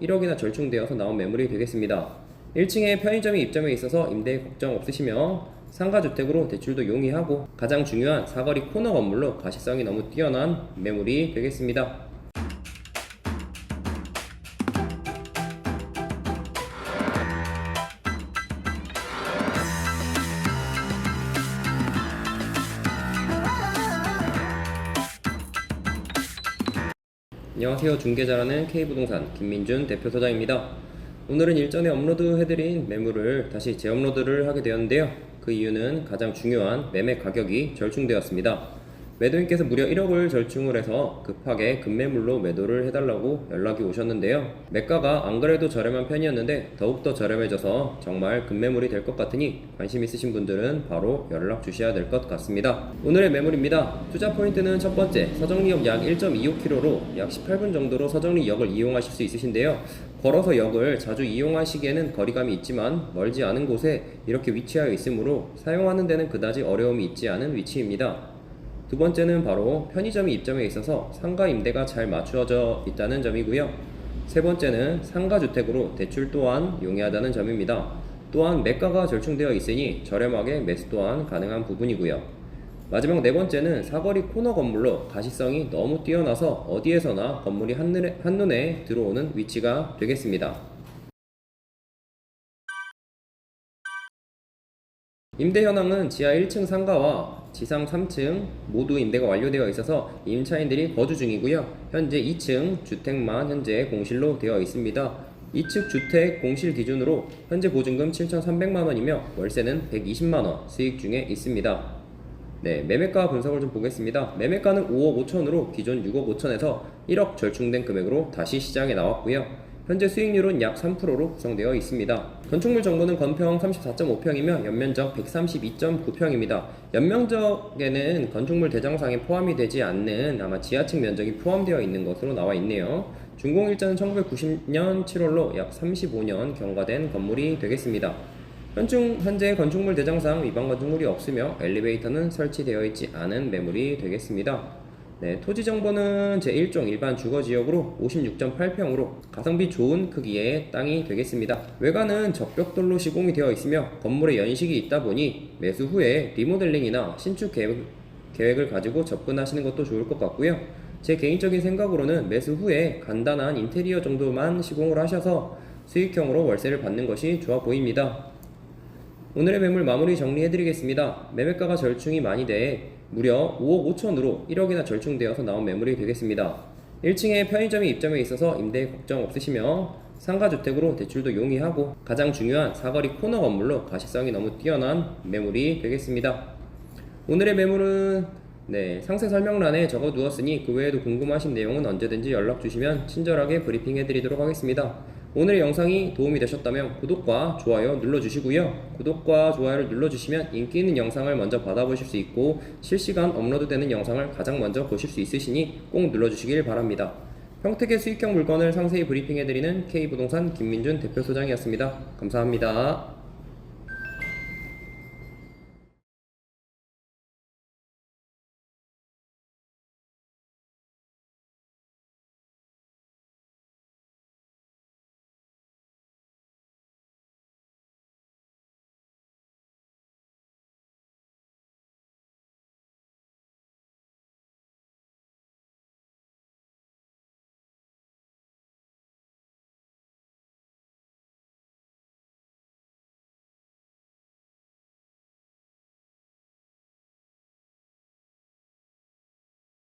1억이나 절충되어서 나온 매물이 되겠습니다. 1층에 편의점이 입점해 있어서 임대에 걱정 없으시며 상가주택으로 대출도 용이하고 가장 중요한 사거리 코너 건물로 가시성이 너무 뛰어난 매물이 되겠습니다. 안녕하세요. 중개자라는 K부동산 김민준 대표 소장입니다. 오늘은 일전에 업로드 해드린 매물을 다시 재업로드를 하게 되었는데요. 그 이유는 가장 중요한 매매 가격이 절충되었습니다. 매도인께서 무려 1억을 절충을 해서 급하게 급매물로 매도를 해달라고 연락이 오셨는데요. 매가가 안 그래도 저렴한 편이었는데 더욱더 저렴해져서 정말 급매물이 될 것 같으니 관심 있으신 분들은 바로 연락 주셔야 될 것 같습니다. 오늘의 매물입니다. 투자 포인트는 첫 번째 서정리역 약 1.25km로 약 18분 정도로 서정리역을 이용하실 수 있으신데요. 걸어서 역을 자주 이용하시기에는 거리감이 있지만 멀지 않은 곳에 이렇게 위치하여 있으므로 사용하는 데는 그다지 어려움이 있지 않은 위치입니다. 두 번째는 바로 편의점이 입점해 있어서 상가 임대가 잘 맞추어져 있다는 점이고요. 세 번째는 상가 주택으로 대출 또한 용이하다는 점입니다. 또한 매가가 절충되어 있으니 저렴하게 매수 또한 가능한 부분이고요. 마지막 네 번째는 사거리 코너 건물로 가시성이 너무 뛰어나서 어디에서나 건물이 한눈에, 한눈에 들어오는 위치가 되겠습니다. 임대 현황은 지하 1층 상가와 지상 3층 모두 임대가 완료되어 있어서 임차인들이 거주 중이고요. 현재 2층 주택만 현재 공실로 되어 있습니다. 2층 주택 공실 기준으로 현재 보증금 7,300만 원이며 월세는 120만 원 수익 중에 있습니다. 네, 매매가 분석을 좀 보겠습니다. 매매가는 5억 5천으로 기존 6억 5천에서 1억 절충된 금액으로 다시 시장에 나왔고요. 현재 수익률은 약 3%로 구성되어 있습니다. 건축물 정보는 건평 34.5평이며 연면적 132.9평입니다. 연면적에는 건축물 대장상에 포함이 되지 않는 아마 지하층 면적이 포함되어 있는 것으로 나와 있네요. 준공일자는 1990년 7월로 약 35년 경과된 건물이 되겠습니다. 현중, 현재 건축물 대장상 위반 건축물이 없으며 엘리베이터는 설치되어 있지 않은 매물이 되겠습니다. 네, 토지 정보는 제1종 일반 주거 지역으로 56.8평으로 가성비 좋은 크기의 땅이 되겠습니다. 외관은 적벽돌로 시공이 되어 있으며 건물에 연식이 있다 보니 매수 후에 리모델링이나 신축 계획, 계획을 가지고 접근하시는 것도 좋을 것 같고요. 제 개인적인 생각으로는 매수 후에 간단한 인테리어 정도만 시공을 하셔서 수익형으로 월세를 받는 것이 좋아 보입니다. 오늘의 매물 마무리 정리해드리겠습니다. 매매가가 절충이 많이 돼 무려 5억 5천으로 1억이나 절충되어서 나온 매물이 되겠습니다. 1층에 편의점이 입점해 있어서 임대에 걱정 없으시며 상가주택으로 대출도 용이하고 가장 중요한 사거리 코너 건물로 가시성이 너무 뛰어난 매물이 되겠습니다. 오늘의 매물은 네, 상세 설명란에 적어 두었으니 그 외에도 궁금하신 내용은 언제든지 연락 주시면 친절하게 브리핑 해 드리도록 하겠습니다. 오늘의 영상이 도움이 되셨다면 구독과 좋아요 눌러주시고요. 구독과 좋아요를 눌러주시면 인기 있는 영상을 먼저 받아보실 수 있고 실시간 업로드되는 영상을 가장 먼저 보실 수 있으시니 꼭 눌러주시길 바랍니다. 평택의 수익형 물건을 상세히 브리핑해드리는 K부동산 김민준 대표 소장이었습니다. 감사합니다.